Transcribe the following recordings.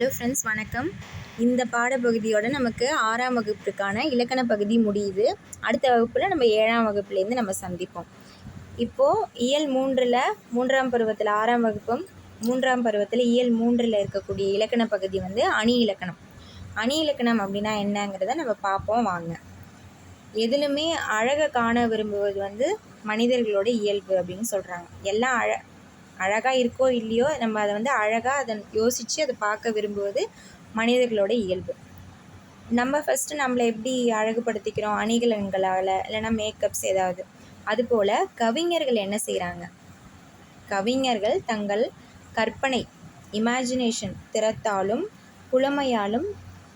Hello friends வணக்கம். இந்த பாடப்பகுதியோட நமக்கு ஆறாம் வகுப்புக்கான இலக்கண பகுதி முடியுது. அடுத்த வகுப்பில் நம்ம ஏழாம் வகுப்புலேருந்து நம்ம சந்திப்போம். இப்போது இயல் மூன்றில் மூன்றாம் பருவத்தில் ஆறாம் வகுப்பும் மூன்றாம் பருவத்தில் இயல் மூன்றில் இருக்கக்கூடிய இலக்கண பகுதி வந்து அணி இலக்கணம். அணி இலக்கணம் அப்படின்னா என்னங்கிறத நம்ம பார்ப்போம் வாங்க. எதிலுமே அழகை காண விரும்புவது வந்து மனிதர்களோட இயல்பு அப்படின்னு சொல்கிறாங்க எல்லாம் அழ அழகாக இருக்கோ இல்லையோ நம்ம அதை வந்து அழகாக அதை யோசித்து அதை பார்க்க விரும்புவது மனிதர்களோட இயல்பு. நம்ம ஃபஸ்ட்டு நம்மளை எப்படி அழகுபடுத்திக்கிறோம்? அணிகலன்களால் இல்லைன்னா மேக்கப்ஸ் ஏதாவது. அதுபோல் கவிஞர்கள் என்ன செய்கிறாங்க கவிஞர்கள் தங்கள் கற்பனை இமேஜினேஷன் திறத்தாலும் புலமையாலும்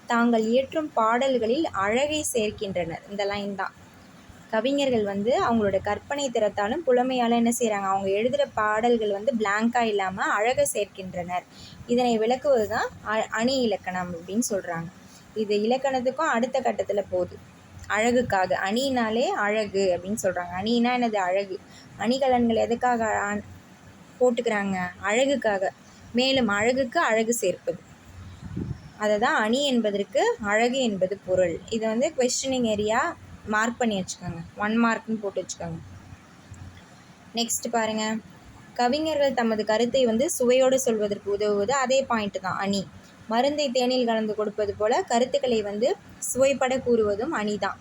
தாங்கள் இயற்றும் பாடல்களில் அழகை சேர்க்கின்றனர். இந்த லைன் தான். கவிஞர்கள் வந்து அவங்களோட கற்பனை திறத்தாலும் புலமையால் என்ன செய்கிறாங்க அவங்க எழுதுகிற பாடல்கள் வந்து பிளாங்காக இல்லாமல் அழகை சேர்க்கின்றனர். இதனை விளக்குவது தான் அணி இலக்கணம் அப்படின்னு சொல்கிறாங்க இது இலக்கணத்துக்கும் அடுத்த கட்டத்தில் போகுது. அழகுக்காக அணினாலே அழகு அப்படின்னு சொல்கிறாங்க அணினா என்னது? அழகு. அணிகலன்கள் எதுக்காக போட்டுக்கிறாங்க? அழகுக்காக. மேலும் அழகுக்கு அழகு சேர்ப்பது. அதை தான் அணி என்பதற்கு அழகு என்பது பொருள். இது வந்து கொஸ்டினிங் ஏரியா மார்க் பண்ணி வச்சுக்கோங்க. ஒன் மார்க்னு போட்டு வச்சுக்கோங்க. நெக்ஸ்ட் பாருங்கள் கவிஞர்கள் தமது கருத்தை வந்து சுவையோடு சொல்வதற்கு உதவுவது அதே பாயிண்ட் தான் அணி. மருந்தை தேனில் கலந்து கொடுப்பது போல் கருத்துக்களை வந்து சுவைப்பட கூறுவதும் அணி தான்.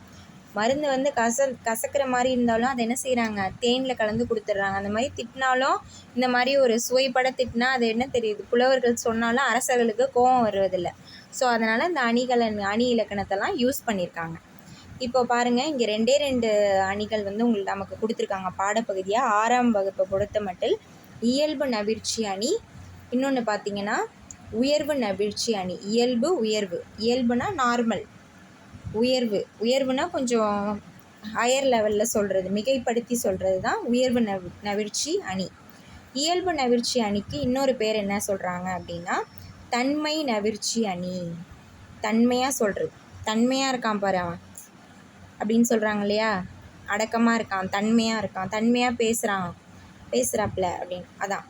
மருந்து வந்து கச கசக்கிற மாதிரி இருந்தாலும் அதை என்ன செய்கிறாங்க தேனில் கலந்து கொடுத்துட்றாங்க. அந்த மாதிரி திட்டினாலும் இந்த மாதிரி ஒரு சுவைப்பட திட்டினா அது என்ன தெரியுது? புலவர்கள் சொன்னாலும் அரசர்களுக்கு கோபம் வருவதில்லை. ஸோ அதனால் இந்த அணிகளை அணி இலக்கணத்தெல்லாம் யூஸ் பண்ணியிருக்காங்க இப்போ பாருங்கள் இங்கே ரெண்டே ரெண்டு அணிகள் வந்து உங்களுக்கு நமக்கு கொடுத்துருக்காங்க. பாடப்பகுதியாக ஆறாம் வகுப்பை பொறுத்த மட்டில் இயல்பு நவிழ்ச்சி அணி இன்னொன்று பார்த்தீங்கன்னா உயர்வு நவிழ்ச்சி அணி. இயல்பு உயர்வு. இயல்புனா நார்மல் உயர்வு. உயர்வுனா கொஞ்சம் ஹையர் லெவலில் சொல்கிறது மிகைப்படுத்தி சொல்கிறது தான் உயர்வு நவ் நவிழ்ச்சி அணி. இயல்பு நவிழ்ச்சி அணிக்கு இன்னொரு பேர் என்ன சொல்கிறாங்க அப்படின்னா தன்மை நவிழ்ச்சி அணி. தன்மையாக சொல்கிறது தன்மையாக இருக்கான் பாரு அவன். அப்படின்னு சொல்கிறாங்க இல்லையா? அடக்கமாக இருக்கான் தன்மையாக இருக்கான் தன்மையாக பேசுகிறான் பேசுகிறாப்புல அப்படின்னு. அதான்.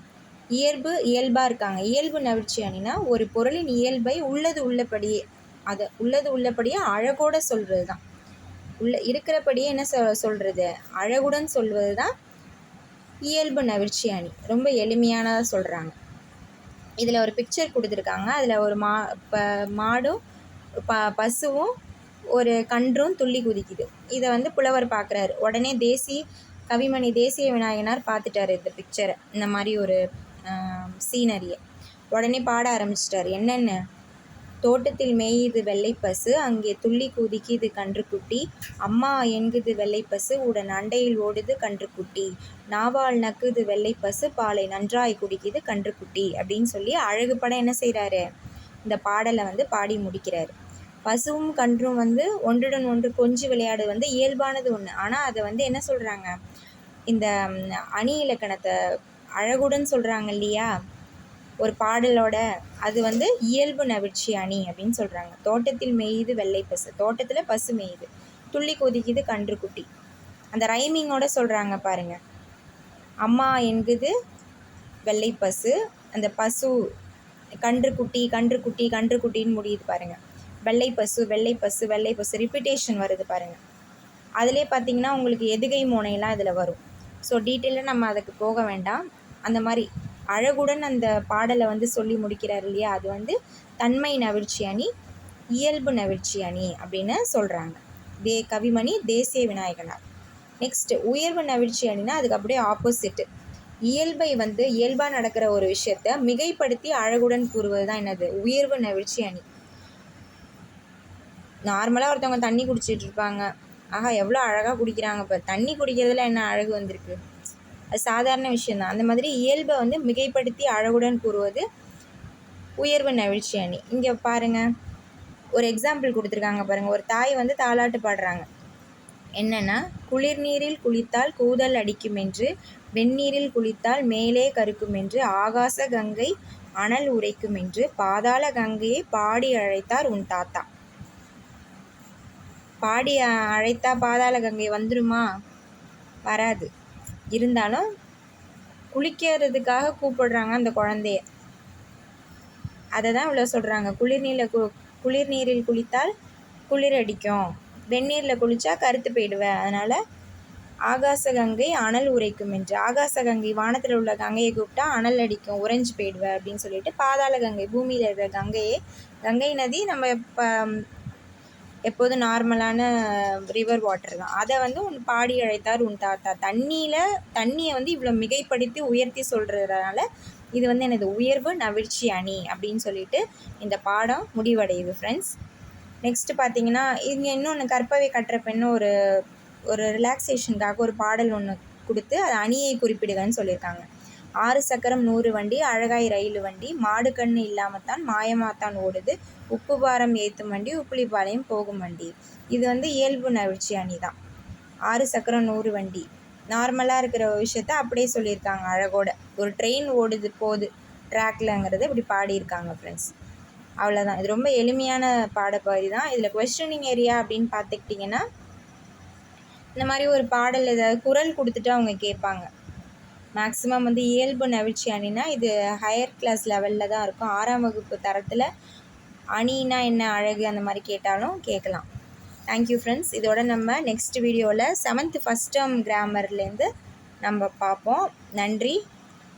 இயல்பு இயல்பாக இருக்காங்க. இயல்பு நவிழ்ச்சி அணினா ஒரு பொருளின் இயல்பை உள்ளது உள்ளபடியே அதை உள்ளது உள்ளபடியே அழகோட சொல்கிறது தான் உள்ள இருக்கிறபடியே என்ன சொ சொல்கிறது அழகுடன் சொல்வது தான் இயல்பு நவிழ்ச்சி அணி. ரொம்ப எளிமையானதாக சொல்கிறாங்க இதில் ஒரு பிக்சர் கொடுத்துருக்காங்க. அதில் ஒரு மா ப மாடும் ப பசுவும் ஒரு கன்றும் துள்ளி குதிக்குது. இதை வந்து புலவர் பார்க்குறாரு உடனே தேசி கவிமணி தேசிய விநாயகனார் பார்த்துட்டாரு இந்த பிக்சரை இந்த மாதிரி ஒரு சீனரியை உடனே பாட ஆரம்பிச்சிட்டார். என்னென்ன? தோட்டத்தில் மேயுது வெள்ளைப்பசு அங்கே துள்ளி குதிக்குது கன்றுக்குட்டி அம்மா எங்குது வெள்ளைப்பசு உடன் அண்டையில் ஓடுது கன்றுக்குட்டி நாவால் நக்குது வெள்ளைப்பசு பாலை நன்றாய் குடிக்குது கன்றுக்குட்டி அப்படின்னு சொல்லி அழகு படம் என்ன செய்கிறாரு இந்த பாடலை வந்து பாடி முடிக்கிறாரு. பசுவும் கன்றும் வந்து ஒன்றுடன் ஒன்று கொஞ்சி விளையாடு வந்து இயல்பானது ஒன்று ஆனால் அதை வந்து என்ன சொல்கிறாங்க இந்த அணி இலக்கணத்தை அழகுடன் சொல்கிறாங்க இல்லையா? ஒரு பாடலோட அது வந்து இயல்பு நவிழ்ச்சி அணி அப்படின்னு சொல்கிறாங்க தோட்டத்தில் மேயுது வெள்ளை பசு. தோட்டத்தில் பசு மேயுது. துள்ளி கொதிக்குது கன்றுக்குட்டி அந்த ரைமிங்கோட சொல்கிறாங்க பாருங்கள் அம்மா என்குது வெள்ளை பசு. அந்த பசு கன்றுக்குட்டி கன்றுக்குட்டி கன்றுக்குட்டின்னு முடியுது பாருங்கள் வெள்ளை பசு வெள்ளை பசு வெள்ளை பசு ரிப்பிட்டேஷன் வருது பாருங்கள் அதிலே பார்த்தீங்கன்னா உங்களுக்கு எதுகை மோனையெல்லாம் இதில் வரும். ஸோ டீட்டெயிலாக நம்ம அதுக்கு போக வேண்டாம். அந்த மாதிரி அழகுடன் அந்த பாடலை வந்து சொல்லி முடிக்கிறார் இல்லையா? அது வந்து தன்மை நவிழ்ச்சி அணி இயல்பு நவிழ்ச்சி அணி அப்படின்னு சொல்கிறாங்க தே கவிமணி தேசிய விநாயகனார். நெக்ஸ்ட் உயர்வு நவிழ்ச்சி அணினா அதுக்கு அப்படியே ஆப்போசிட்டு இயல்பை வந்து இயல்பாக நடக்கிற ஒரு விஷயத்த மிகைப்படுத்தி அழகுடன் கூறுவது தான் என்னது? உயர்வு நவிழ்ச்சி அணி. நார்மலாக ஒருத்தவங்க தண்ணி குடிச்சிட்டு இருப்பாங்க ஆஹா எவ்வளோ அழகாக குடிக்கிறாங்க இப்போ தண்ணி குடிக்கிறதுல என்ன அழகு வந்திருக்கு? அது சாதாரண விஷயந்தான் அந்த மாதிரி இயல்பை வந்து மிகைப்படுத்தி அழகுடன் கூறுவது உயர்வு நெகிழ்ச்சி அணி. இங்கே பாருங்கள் ஒரு எக்ஸாம்பிள் கொடுத்துருக்காங்க பாருங்கள் ஒரு தாய் வந்து தாளாட்டு பாடுறாங்க. என்னென்னா குளிர் நீரில் குளித்தால் கூதல் அடிக்கும் என்று வெந்நீரில் குளித்தால் மேலே கருக்கும் என்று ஆகாச கங்கை அனல் உரைக்கும் என்று பாதாள கங்கையை பாடி அழைத்தார் உன் தாத்தா. பாடி அழைத்தா பாதாள கங்கை வந்துடுமா வராது. இருந்தாலும் குளிக்கிறதுக்காக கூப்பிடுறாங்க அந்த குழந்தைய. அதை தான் இவ்வளோ சொல்கிறாங்க குளிர்நீரில் கு குளிர் நீரில் குளித்தால் குளிர் அடிக்கும் வெந்நீரில் குளித்தா கருத்து போயிடுவேன் அதனால் ஆகாச கங்கை அனல் உரைக்கும் என்று. ஆகாச கங்கை வானத்தில் உள்ள கங்கையை கூப்பிட்டா அனல் அடிக்கும் உறைஞ்சி போயிடுவேன் அப்படின்னு சொல்லிட்டு பாதாள கங்கை பூமியில் இருக்கிற கங்கையே கங்கை நதி நம்ம இப்போ எப்போதும் நார்மலான ரிவர் வாட்டர் தான். அதை வந்து உன் பாடி அழைத்தார் உன் தாத்தா. தண்ணியில் தண்ணியை வந்து இவ்வளோ மிகைப்படுத்தி உயர்த்தி சொல்கிறதுனால இது வந்து எனது உயர்வு நவிழ்ச்சி அணி அப்படின்னு சொல்லிட்டு இந்த பாடம் முடிவடையுது ஃப்ரெண்ட்ஸ் நெக்ஸ்ட்டு பார்த்தீங்கன்னா இங்கே இன்னொன்று கற்பவை கற்ற பெண்ணு ஒரு ஒரு ரிலாக்ஸேஷனுக்காக ஒரு பாடல் ஒன்று கொடுத்து அது அணியை குறிப்பிடுங்கன்னு சொல்லியிருக்காங்க. ஆறு சக்கரம் நூறு வண்டி அழகாய் ரயில் வண்டி மாடு கண்ணு இல்லாமத்தான் மாயமாத்தான் ஓடுது. உப்பு பாரம் ஏற்றும் வண்டி உப்புளிப்பாளையம் போகும் வண்டி. இது வந்து இயல்பு நவிழ்ச்சி அணி தான் ஆறு சக்கரம் நூறு வண்டி. நார்மலாக இருக்கிற விஷயத்த அப்படியே சொல்லியிருக்காங்க அழகோட. ஒரு ட்ரெயின் ஓடுது போகுது. ட்ராக்லங்கிறத இப்படி பாடியிருக்காங்க ஃப்ரெண்ட்ஸ் அவ்வளோதான் இது ரொம்ப எளிமையான பாடப்பகுதி தான். இதில் கொஸ்டினிங் ஏரியா அப்படின்னு பார்த்துக்கிட்டிங்கன்னா இந்த மாதிரி ஒரு பாடல் ஏதாவது குரல் கொடுத்துட்டு அவங்க கேட்பாங்க. மேக்ஸிமம் வந்து இயல்பு நவிழ்ச்சி அணினா இது ஹையர் கிளாஸ் லெவலில் தான் இருக்கும். ஆறாம் வகுப்பு தரத்தில் அணினா என்ன அழகு அந்த மாதிரி கேட்டாலும் கேட்கலாம். தேங்க்யூ ஃப்ரெண்ட்ஸ் இதோட நம்ம நெக்ஸ்ட் வீடியோவில் செவன்த் ஃபஸ்ட் டேர்ம் கிராமர்லேருந்து நம்ம பார்ப்போம். நன்றி.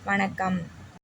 வணக்கம்.